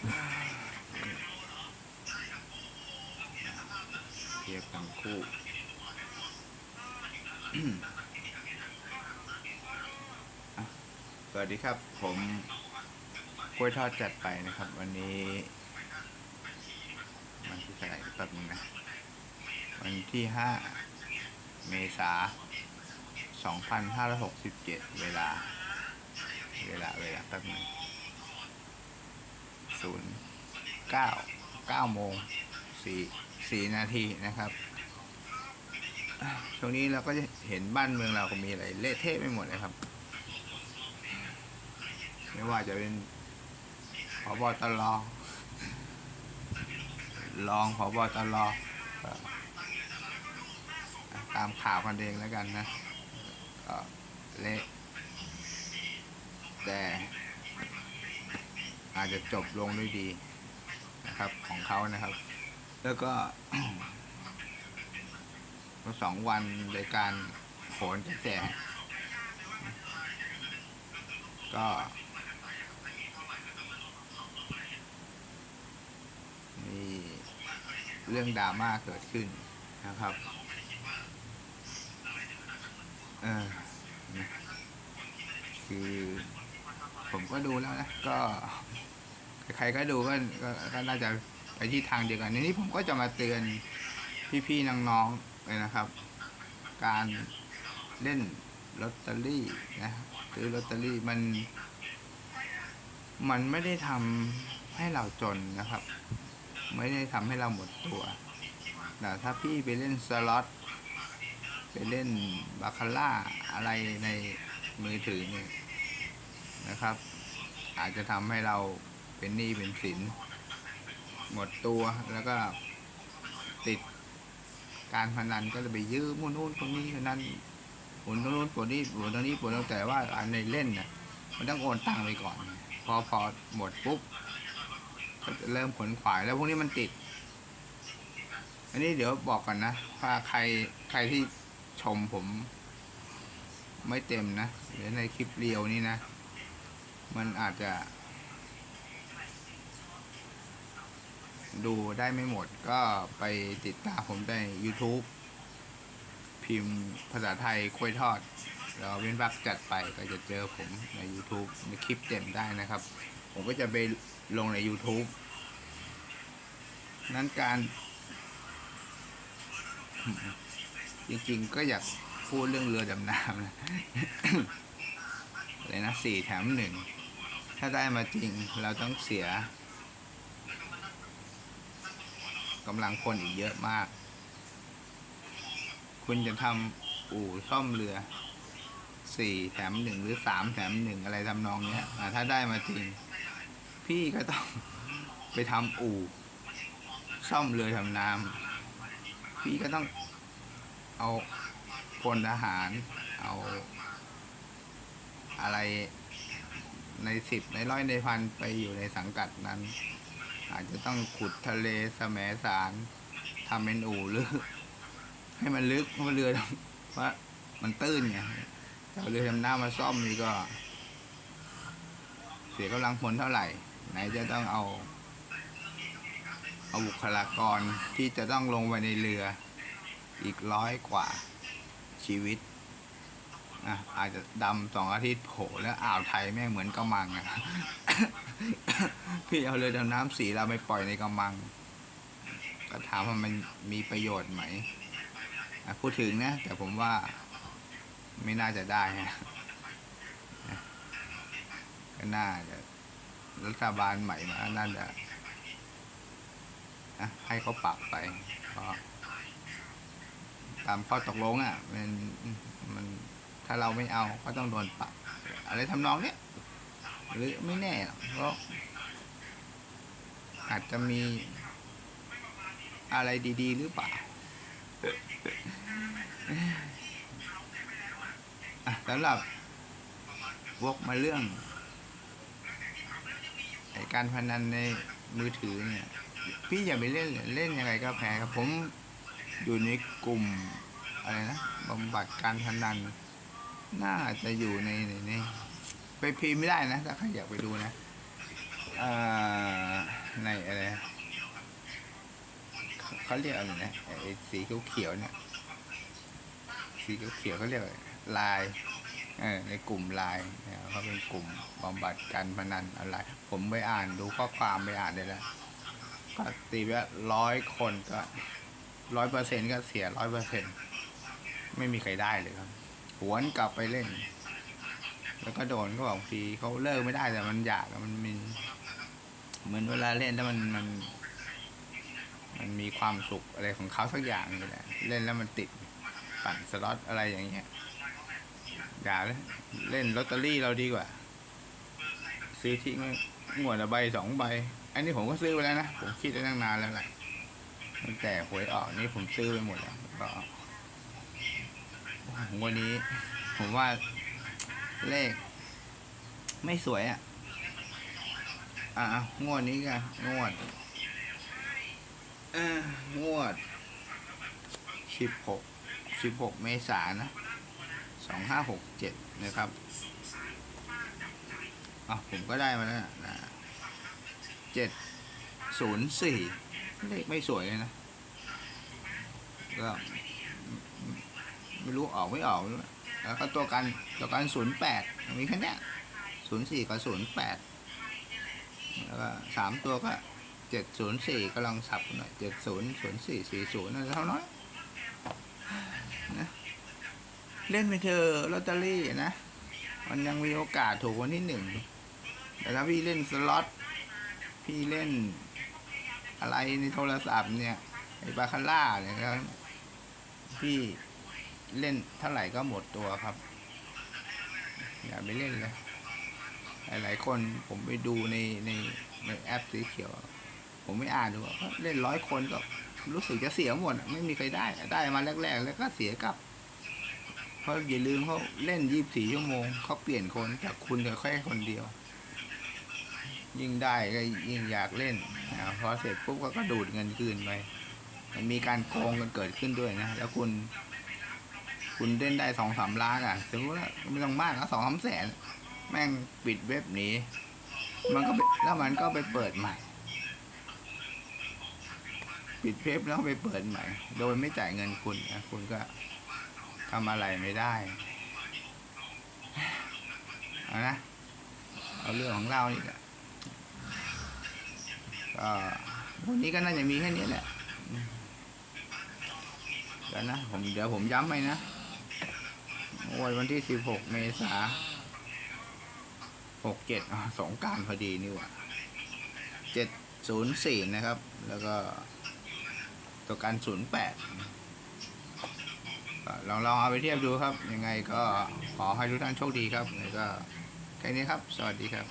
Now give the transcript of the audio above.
เทียบทั้งคู่สวัสดีครับ ผมกล้วยทอดจัดไปนะครับ วันนี้วันที่เท่าไหร่แป๊บนึงนะ วันที่ห้าเมษาสองพันห้าร้อยหกสิบเจ็ดเวลา เวลา เวลาแป๊บนึง ศูนย์เก้าเก้าโมงสี่สี่นาทีนะครับอะช่วงนี้เราก็จะเห็นบ้านเมืองเราก็มีอะไรเละเทะไปหมดเลยครับ ไม่ว่าจะเป็นพบตรรองพบตรก็ตามข่าวกันเองแล้วกันนะก็เละแต่ อาจจะจบลงด้วยดีนะครับของเขานะครับ แล้วก็สองวันในการโขนกระแสก็มีเรื่องดราม่าเกิดขึ้นนะครับเออคือผมก็ดูแล้วนะก็ ใครก็ดูก็ก็น่าจะไปที่ทางเดียวกันนี้ผมก็จะมาเตือนพี่ๆน้องๆเลยนะครับ การเล่นลอตเตอรี่นะซื้อลอตเตอรี่มัน มันไม่ได้ทำให้เราจนนะครับ ไม่ได้ทำให้เราหมดตัวแต่ถ้าพี่ไปเล่นสล็อตไปเล่นบาคาร่าอะไรในมือถือเนี่ยนะครับ อาจจะทำให้เรา เป็นหนี้เป็นสิน หมดตัวแล้วก็ติดการพนันก็จะไปยืมนู่นคนนี้คนนั้นผลตรงนู้นผลนี้ผลตรงนี้ผลตรงแต่ว่าอันในเล่นน่ะมันต้องโอนตังค์ไปก่อน พอพอหมดปุ๊บก็จะเริ่มขนขวายแล้วพวกนี้มันติด อันนี้เดี๋ยวบอกก่อนนะว่าใครใครที่ชมผม ไม่เต็มนะหรือในคลิปเรียวนี่นะ มันอาจจะ ดูได้ไม่หมดก็ไปติดตามผมได้ YouTube พิมพ์ภาษาไทยคุยทอดแล้วเว้นวรรคจัดไปก็จะเจอผมใน YouTube ในคลิปเต็มได้นะครับ ผมก็จะไปลงใน YouTube นั้นการ จริงๆก็อยากพูดเรื่องเรือดำน้ำนะเลยนะสี่แถมหนึ่ง ถ้าได้มาจริงเราต้องเสีย กำลังคนอีกเยอะมาก คุณจะทำอู่ซ่อมเรือสี่แถมหนึ่งหรือสามแถมหนึ่งอะไรทำนองเนี้ยถ้าได้มาจริง พี่ก็ต้องไปทำอู่ ซ่อมเรือทำน้ำพี่ก็ต้องเอาพลทหาร เอา อะไรในสิบในร้อยในพันไปอยู่ในสังกัดนั้น อาจจะต้องขุดทะเลแสมสารทำเป็นอู่หรือให้มันลึกเพราะเรือเพราะมันตื้นไงเอาเรือทำน้ำมาซ่อมนี่ก็ เสียกำลังพลเท่าไหร่ ไหนจะต้องเอา เอาบุคลากรที่จะต้องลงไปในเรืออีกร้อยกว่าชีวิต นะอาจจะดำสองอาทิตย์โผล่แล้วอ่าวไทยแม่งเหมือนกระมังอะพี่เอาเรือดำน้ำสีเราไปปล่อยในกระมัง ก็ถามว่ามันมีประโยชน์ไหมพูดถึงนะ แต่ผมว่าไม่น่าจะได้นะก็น่าจะรัฐบาลใหม่มาน่าจะนะให้เขาปรับไปก็ตามข้อตกลงอะ มันมัน ถ้าเราไม่เอาก็ต้องโดนปรับ อะไรทำนองเนี้ยหรือไม่แน่หรอกเพราะอาจจะมีอะไรดี ๆ หรือเปล่าสำหรับวกมาเรื่องไอการพนันในมือถือเนี่ย พี่อย่าไปเล่นเลยเล่นยังไงก็แพ้ครับผมอยู่ในกลุ่มอะไรนะบำบัดการพนัน น่าจะอยู่ในในในไปพิมพ์ไม่ได้นะ ถ้าใครอยากไปดูนะอ่าในอะไรเขาเรียกอะไรนะไอ้สีเขียวๆเนี่ย สีเขียวๆเขาเรียกลายเออในกลุ่มไลน์เนี่ยเขาเป็นกลุ่มบำบัดการพนันอะไร ผมไปอ่านดูข้อความไปอ่านได้แล้วก็ตีว่าร้อยคนก็ร้อยเปอร์เซ็นก็เสียร้อยเปอร์เซ็นไม่มีใครได้เลยครับ หวนกลับไปเล่น แล้วก็โดนก็บอกทีเขาเลิกไม่ได้แต่มันอยากมันมีเหมือนเวลาเล่นแล้วมันมัน มันมีความสุขอะไรของเขาสักอย่างนี่แหละเล่นแล้วมันติดปั่นสล็อตอะไรอย่างเงี้ยอย่าเลยเล่นลอตเตอรี่เราดีกว่า ซื้อที่งวดละใบสองใบ อันนี้ผมก็ซื้อไปแล้วนะ ผมคิดไว้ตั้งนานแล้วแหละตั้งแต่หวยออกนี่ผมซื้อไปหมดแล้วก็ วันนี้ ผมว่าเลข ไม่สวยอะ อะงวดนี้กันงวดเอองวดสิบหกสิบหกเมษายนนะสองห้าหกเจ็ดนะครับอะผมก็ได้มาแล้วนะเจ็ดศูนย์สี่เลขไม่สวยเลยนะก็ ไม่รู้ออกไม่ออกด้วแล้วก็ตัวกันตัวกันศูนย์แปดมีแค่เนี้ยศูนย์สี่กับศูนย์แปดแล้วก็สามตัวก็เจ็ดศูนย์สี่ก็ลองสับหน่อยเจ็ดศูนย์ศูนย์สี่สี่ศูนย์เท่าน้อยนะเล่นไปเถอะลอตเตอรี่นะ มันยังมีโอกาสถูกวันที่หนึ่งแต่ถ้าพี่เล่นสล็อตพี่เล่นอะไรในโทรศัพท์เนี่ยไอ้บาคาร่าเนี่ยพี่ เล่นเท่าไหร่ก็หมดตัวครับ อย่าไปเล่นเลย หลายๆคนผมไปดูในในในแอปสีเขียว ผมไม่อ่านดูว่าเล่นร้อยคนก็รู้สึกจะเสียหมดไม่มีใครได้ ได้มาแรก ๆ แล้วก็เสียกลับ เพราะอย่าลืมเขาเล่นยี่บสี่ชั่วโมงเขาเปลี่ยนคนจากคุณเหลือแค่คนเดียว ยิ่งได้ก็ยิ่งอยากเล่นอ่าพอเสร็จปุ๊บก็กระดูดเงินคืนไปมันมีการโกงกันเกิดขึ้นด้วยนะ แล้วคุณ คุณเล่นได้สองสามล้านอะสมมติว่าไม่ต้องมากนะสองสามแสน แม่งปิดเว็บนี้ มันก็แล้วมันก็ไปเปิดใหม่ ปิดเว็บแล้วไปเปิดใหม่ โดยไม่จ่ายเงินคุณนะคุณก็ทำอะไรไม่ได้เอานะเอาเรื่องของเรานี่แหละก็วันนี้ก็น่าจะมีแค่นี้แหละอืมเดี๋ยนะผมเดี๋ยวผมย้ำไปนะ งวดวันที่ 16 เมษา67อ๋อสองการพอดีนี่หว่า704 นะครับ แล้วก็ตัวการ 08 ลองลองเอาไปเทียบดูครับ ยังไงก็ขอให้ทุกท่านโชคดีครับแล้วก็แค่นี้ครับ สวัสดีครับ